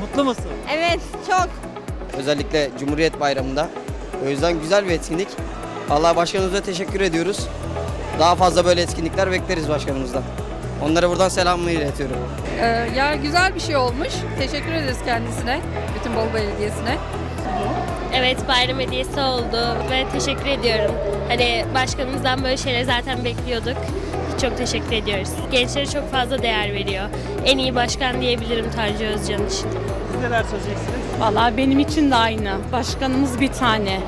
Mutlu musun? Evet çok. Özellikle Cumhuriyet Bayramı'nda. O yüzden güzel bir etkinlik. Allah başkanımıza teşekkür ediyoruz. Daha fazla böyle etkinlikler bekleriz başkanımızdan. Onlara buradan selamımı iletiyorum. Ee, ya güzel bir şey olmuş. Teşekkür ederiz kendisine, bütün Bolu Belediyesi'ne. Evet bayram hediyesi oldu ve teşekkür ediyorum. Hani başkanımızdan böyle şeyleri zaten bekliyorduk. Çok teşekkür ediyoruz. Gençlere çok fazla değer veriyor. En iyi başkan diyebilirim Tanju Özcan için. Siz neler söyleyeceksiniz? Vallahi benim için de aynı. Başkanımız bir tane.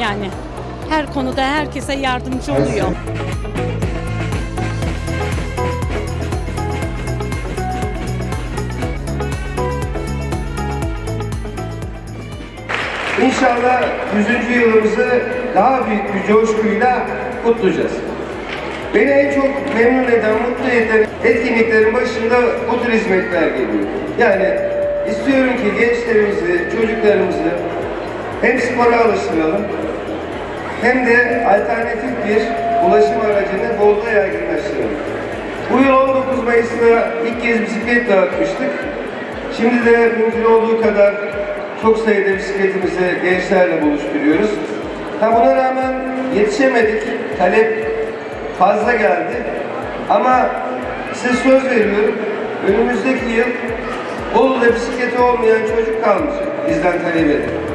Yani her konuda herkese yardımcı oluyor. İnşallah 100. yılımızı daha büyük bir coşkuyla kutlayacağız. Beni en çok memnun eden, mutlu eden etkinliklerin başında bu tür hizmetler geliyor. Yani istiyorum ki gençlerimizi, çocuklarımızı hem spora alıştıralım hem de alternatif bir ulaşım aracını Bolu'da yaygınlaştıralım. Bu yıl 19 Mayıs'ta ilk kez bisiklet dağıtmıştık. Şimdi de mümkün olduğu kadar çok sayıda bisikletimizi gençlerle buluşturuyoruz. Ha buna rağmen yetişemedik. Talep fazla geldi. Ama size söz veriyorum. Önümüzdeki yıl Bolu'da bisikleti olmayan çocuk kalmayacak bizden talep edin.